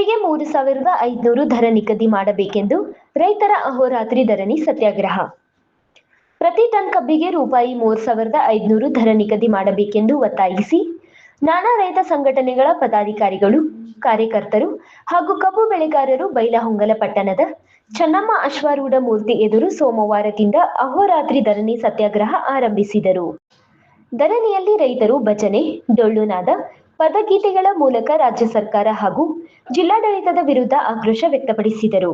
ಮೂರು ಸಾವಿರದ ಐದುನೂರು ದರ ನಿಗದಿ ಮಾಡಬೇಕೆಂದು ರೈತರ ಅಹೋರಾತ್ರಿ ಧರಣಿ ಸತ್ಯಾಗ್ರಹ. ಪ್ರತಿ ಟನ್ ಕಬ್ಬಿಗೆ ರೂಪಾಯಿ ಮೂರು ಸಾವಿರದ ಐದುನೂರು ದರ ನಿಗದಿ ಮಾಡಬೇಕೆಂದು ಒತ್ತಾಯಿಸಿ ನಾನಾ ರೈತ ಸಂಘಟನೆಗಳ ಪದಾಧಿಕಾರಿಗಳು, ಕಾರ್ಯಕರ್ತರು ಹಾಗೂ ಕಬ್ಬು ಬೆಳೆಗಾರರು ಬೈಲಹೊಂಗಲ ಪಟ್ಟಣದ ಚೆನ್ನಮ್ಮ ಅಶ್ವಾರೂಢ ಮೂರ್ತಿ ಎದುರು ಸೋಮವಾರದಿಂದ ಅಹೋರಾತ್ರಿ ಧರಣಿ ಸತ್ಯಾಗ್ರಹ ಆರಂಭಿಸಿದರು. ಧರಣಿಯಲ್ಲಿ ರೈತರು ಭಜನೆ, ಡೊಳ್ಳುನಾದ ಪದಗೀತೆಗಳ ಮೂಲಕ ರಾಜ್ಯ ಸರ್ಕಾರ ಹಾಗೂ ಜಿಲ್ಲಾಡಳಿತದ ವಿರುದ್ಧ ಆಕ್ರೋಶ ವ್ಯಕ್ತಪಡಿಸಿದರು.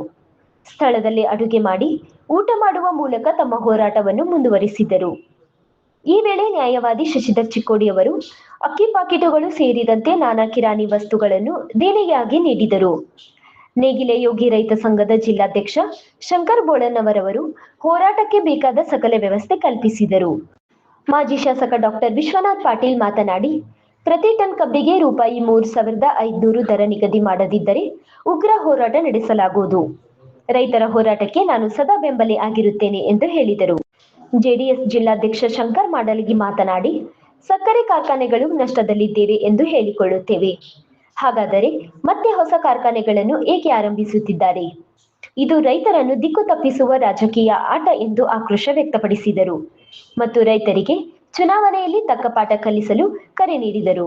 ಸ್ಥಳದಲ್ಲಿ ಅಡುಗೆ ಮಾಡಿ, ಊಟ ಮಾಡುವ ಮೂಲಕ ತಮ್ಮ ಹೋರಾಟವನ್ನು ಮುಂದುವರಿಸಿದರು. ಈ ವೇಳೆ ನ್ಯಾಯವಾದಿ ಶಶಿಧರ್ ಚಿಕ್ಕೋಡಿ ಅವರು, ಅಕ್ಕಿ ಪಾಕಿಟುಗಳು ಸೇರಿದಂತೆ ನಾನಾ ಕಿರಾಣಿ ವಸ್ತುಗಳನ್ನು ದೇಣಿಗೆಯಾಗಿ ನೀಡಿದರು. ನೇಗಿಲೆ ಯೋಗಿ ರೈತ ಸಂಘದ ಜಿಲ್ಲಾಧ್ಯಕ್ಷ ಶಂಕರ್ ಬೋಳನ್ನವರವರು ಹೋರಾಟಕ್ಕೆ ಬೇಕಾದ ಸಕಲ ವ್ಯವಸ್ಥೆ ಕಲ್ಪಿಸಿದರು. ಮಾಜಿ ಶಾಸಕ ಡಾಕ್ಟರ್ ವಿಶ್ವನಾಥ್ ಪಾಟೀಲ್ ಮಾತನಾಡಿ ಪ್ರತಿ ಟನ್ ಕಬ್ಬಿಗೆ ರೂಪಾಯಿ ಮೂರು ಸಾವಿರದ ಐದುನೂರು ದರ ನಿಗದಿ ಮಾಡದಿದ್ದರೆ ಉಗ್ರ ಹೋರಾಟ ನಡೆಸಲಾಗುವುದು. ರೈತರ ಹೋರಾಟಕ್ಕೆ ನಾನು ಸದಾ ಬೆಂಬಲಿ ಆಗಿರುತ್ತೇನೆ ಎಂದು ಹೇಳಿದರು. ಜೆಡಿಎಸ್ ಜಿಲ್ಲಾಧ್ಯಕ್ಷ ಶಂಕರ್ ಮಾಡಲಗಿ ಮಾತನಾಡಿ, ಸಕ್ಕರೆ ಕಾರ್ಖಾನೆಗಳು ನಷ್ಟದಲ್ಲಿದ್ದೇವೆ ಎಂದು ಹೇಳಿಕೊಳ್ಳುತ್ತೇವೆ. ಹಾಗಾದರೆ ಮತ್ತೆ ಹೊಸ ಕಾರ್ಖಾನೆಗಳನ್ನು ಏಕೆ ಆರಂಭಿಸುತ್ತಿದ್ದಾರೆ? ಇದು ರೈತರನ್ನು ದಿಕ್ಕು ತಪ್ಪಿಸುವ ರಾಜಕೀಯ ಆಟ ಎಂದು ಆಕ್ರೋಶ ವ್ಯಕ್ತಪಡಿಸಿದರು. ಮತ್ತು ರೈತರಿಗೆ ಚುನಾವಣೆಯಲ್ಲಿ ತಕ್ಕ ಪಾಠ ಕಲಿಸಲು ಕರೆ ನೀಡಿದರು.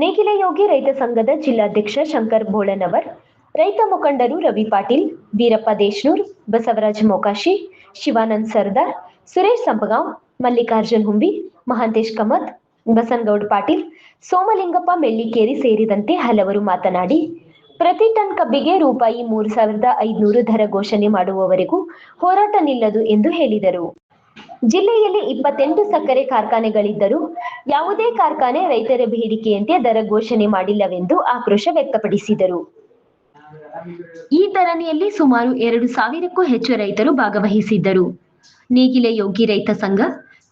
ನೇಗಿಲೆ ಯೋಗಿ ರೈತ ಸಂಘದ ಜಿಲ್ಲಾಧ್ಯಕ್ಷ ಶಂಕರ್ ಬೋಳನವರ್ ರೈತ ಮುಖಂಡರು ರವಿ ಪಾಟೀಲ್, ವೀರಪ್ಪ ದೇಶ್ನೂರ್, ಬಸವರಾಜ್ ಮೊಕಾಶಿ, ಶಿವಾನಂದ್ ಸರ್ದಾರ್, ಸುರೇಶ್ ಸಂಪಗಾಂವ್, ಮಲ್ಲಿಕಾರ್ಜುನ್ ಹುಂಬಿ, ಮಹಾಂತೇಶ್ ಕಮತ್, ಬಸನಗೌಡ್ ಪಾಟೀಲ್, ಸೋಮಲಿಂಗಪ್ಪ ಮೆಳ್ಳಿಕೇರಿ ಸೇರಿದಂತೆ ಹಲವರು ಮಾತನಾಡಿ, ಪ್ರತಿ ಟನ್ ಕಬ್ಬಿಗೆ ರೂಪಾಯಿ ಮೂರು ಸಾವಿರದ ಐದುನೂರು ದರ ಘೋಷಣೆ ಮಾಡುವವರೆಗೂ ಹೋರಾಟ ನಿಲ್ಲದು ಎಂದು ಹೇಳಿದರು. ಜಿಲ್ಲೆಯಲ್ಲಿ ಇಪ್ಪತ್ತೆಂಟು ಸಕ್ಕರೆ ಕಾರ್ಖಾನೆಗಳಿದ್ದರೂ ಯಾವುದೇ ಕಾರ್ಖಾನೆ ರೈತರ ಬೇಡಿಕೆಯಂತೆ ದರ ಘೋಷಣೆ ಮಾಡಿಲ್ಲವೆಂದು ಆಕ್ರೋಶ ವ್ಯಕ್ತಪಡಿಸಿದರು. ಈ ಧರಣಿಯಲ್ಲಿ ಸುಮಾರು ಎರಡು ಸಾವಿರಕ್ಕೂ ಹೆಚ್ಚು ರೈತರು ಭಾಗವಹಿಸಿದ್ದರು. ನೇಗಿಲೆ ಯೋಗಿ ರೈತ ಸಂಘ,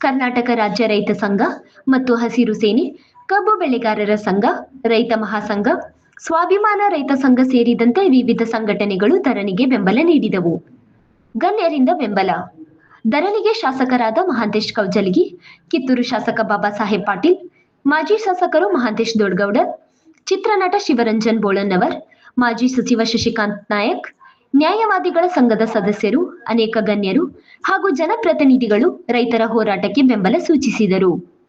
ಕರ್ನಾಟಕ ರಾಜ್ಯ ರೈತ ಸಂಘ ಮತ್ತು ಹಸಿರು ಸೇನೆ, ಕಬ್ಬು ಬೆಳೆಗಾರರ ಸಂಘ, ರೈತ ಮಹಾಸಂಘ, ಸ್ವಾಭಿಮಾನ ರೈತ ಸಂಘ ಸೇರಿದಂತೆ ವಿವಿಧ ಸಂಘಟನೆಗಳು ಧರಣಿಗೆ ಬೆಂಬಲ ನೀಡಿದವು. ಗಣ್ಯರಿಂದ ಬೆಂಬಲ. ಧರಣಿಗೆ ಶಾಸಕರಾದ ಮಹಾಂತೇಶ್ ಕೌಜಲಗಿ, ಕಿತ್ತೂರು ಶಾಸಕ ಬಾಬಾ ಸಾಹೇಬ್ ಪಾಟೀಲ್, ಮಾಜಿ ಶಾಸಕರು ಮಹಾಂತೇಶ್ ದೊಡ್ಗೌಡ ಚಿತ್ರನಟ ಶಿವರಂಜನ್ ಬೋಳನ್ನವರ್, ಮಾಜಿ ಸಚಿವ ಶಶಿಕಾಂತ್ ನಾಯಕ್, ನ್ಯಾಯವಾದಿಗಳ ಸಂಘದ ಸದಸ್ಯರು, ಅನೇಕ ಗಣ್ಯರು ಹಾಗೂ ಜನಪ್ರತಿನಿಧಿಗಳು ರೈತರ ಹೋರಾಟಕ್ಕೆ ಬೆಂಬಲ ಸೂಚಿಸಿದರು.